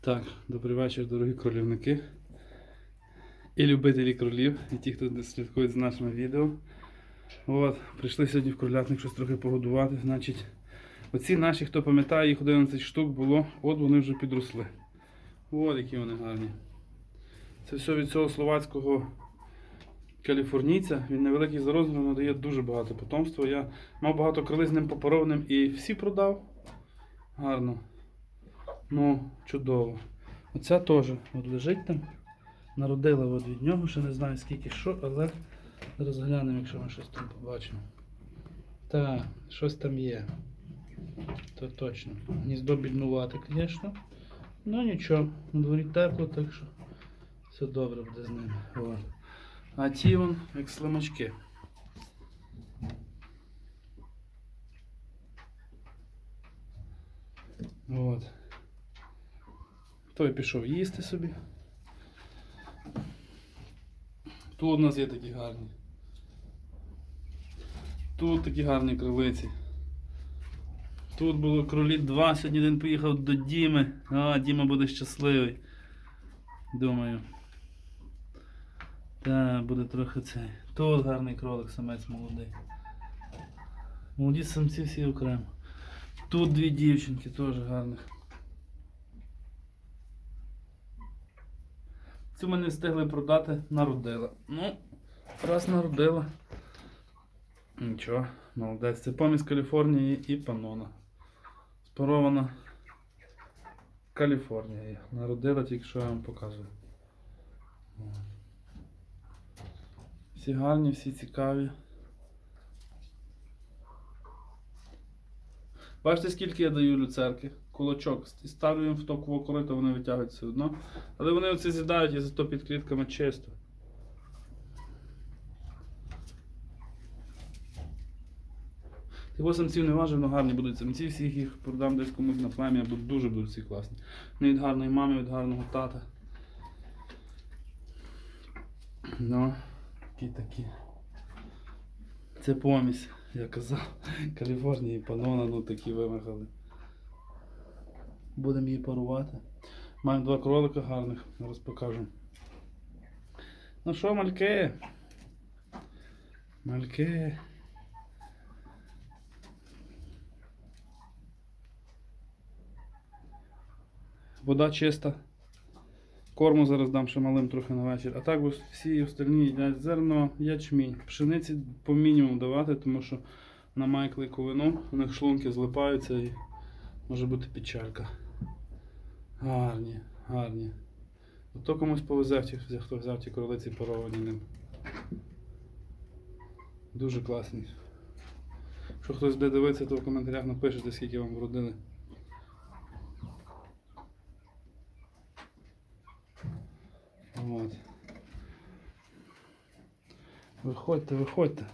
Так, добрий вечір, дорогі кролівники і любителі кролів, і ті, хто слідкують за нашими відео. От, прийшли сьогодні в кролятник щось трохи погодувати. Значить, оці наші, хто пам'ятає, їх 11 штук було, от вони вже підросли. От які вони гарні. Це все від цього словацького каліфорнійця. Він невеликий за розміром, дає дуже багато потомства. Я мав багато крили з ним попоровним і всі продав. Гарно. Ну, чудово. Оця теж от лежить там. Народила от від нього, ще не знаю скільки що, але зараз глянемо, якщо ми щось там побачимо. Так, щось там є. То точно. Гніздо біднувати, звісно. Ну нічого, на дворі тепло, так що все добре буде з ними. От. А ті вон як слимачки. От. Той пішов їсти собі. Тут у нас є такі гарні. Тут такі гарні крилиці. Тут було кролі два, сьогодні один поїхав до Діми. А, Діма буде щасливий. Думаю. Так, буде трохи цей. Тут гарний кролик, самець молодий. Молоді самці всі окремо. Тут дві дівчинки теж гарних. Цю ми не встигли продати, народила. Ну, раз народила. Нічого, молодець. Це помість Каліфорнії і Панона. Спарована Каліфорнія. Народила тільки що я вам показую. Всі гарні, всі цікаві. Бачите, скільки я даю люцерки? Кулачок. І ставлю їм в корито, вони витягують все одно. Але вони оце з'їдають і зато під клітками чисто. Його самців не важив, але гарні будуть самці, всіх їх продам десь комусь на плем'я, бо дуже будуть всі класні. Вони від гарної мами, від гарного тата. Ну, такі такі. Це помість, я казав. Каліфорнії, панона, ну такі вимагали. Будемо її парувати. Маємо два кролика гарних, зараз покажу. Ну що, мальки? Мальки. Вода чиста. Корму зараз дам ще малим трохи на вечір. А так всі остальні їдять зерно, ячмінь. Пшениці по мінімуму давати, тому що вона має клейковину, у них шлунки злипаються і може бути печалька. Гарні, гарні. Ото комусь повезе, хто взяв ті кролиці поровані ним. Дуже класні. Якщо хтось буде дивитися, то в коментарях напишете, скільки вам вродили. От. Виходьте, виходьте.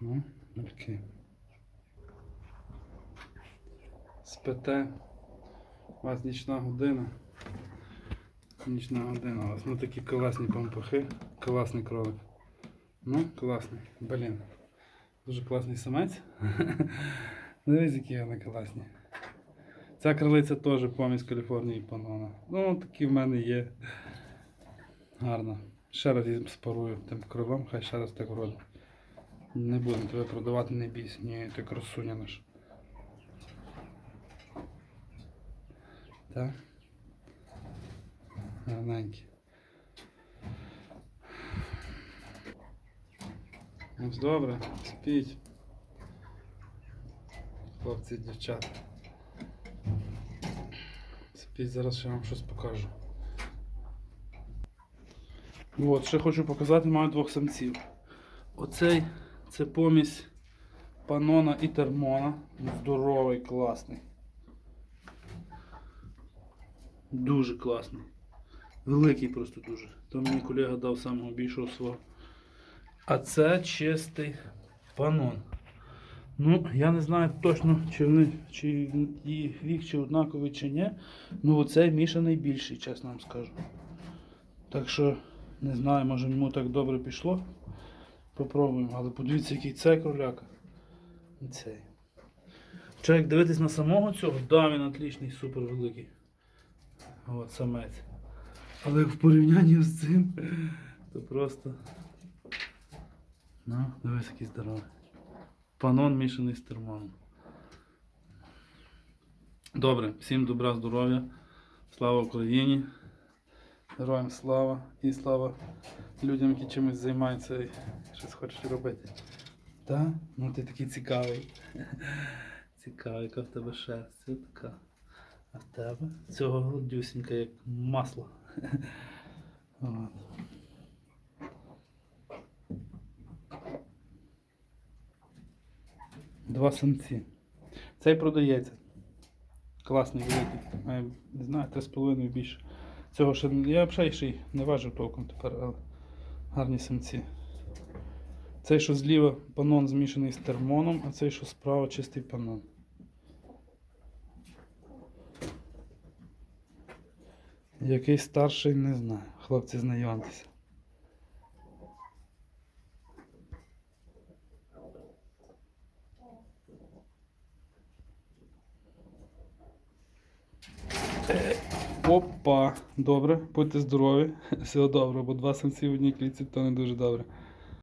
Ну, окей. Спите. У вас нічна година. Нічна година у вас. Ну такі класні пампахи. Класний кролик. Ну, класний. Блін. Дуже класний самець. Дивись, які вони класні. Ця крилиця теж помість Каліфорнії Панона. Ну, такі в мене є. Гарно. Ще раз її спарую тим крилом, хай ще раз так вроде. Не будемо тебе продавати, не бійся. Ні, ти красуня наш. Так. Гарненький. Ось добре, спіть. Хлопці дівчата. Спіть, зараз ще вам щось покажу. От, ще хочу показати, маю двох самців. Оцей це помість панона і термона. Здоровий, класний. Дуже класний. Великий просто дуже. То мені колега дав самого більшого свого. А це чистий панон. Ну, я не знаю точно, чи вони, чи їх вік, чи однаковий, чи ні. Ну, оцей Міша найбільший, чесно вам скажу. Так що Не знаю, може йому так добре пішло. Попробуємо, але подивіться, який це кроляка. Цей. Чи дивитись на самого цього, да, він отличний, супер великий. От самець. Але в порівнянні з цим, то просто. Ну, дивись, який здоровий. Панон мішаний з термоном. Добре, всім добра, здоров'я. Слава Україні. Героям слава і слава людям, які чимось займаються і щось хочуть робити. Так? Ну ти такий цікавий. Цікавий, яка в тебе шерсть. Така. А в тебе цього гладюсінька, як масло. От. Два самці. Цей продається. Класний великий. Не знаю, 3,5 більше. Цього ще я взагалі ще й не важив толком тепер, але гарні самці. Цей, що зліва панон змішаний з термоном, а цей, що справа чистий панон. Який старший, не знаю. Хлопці, знайомтеся. Опа, добре, будьте здорові. Всього добре, бо два самці в одній клітці то не дуже добре.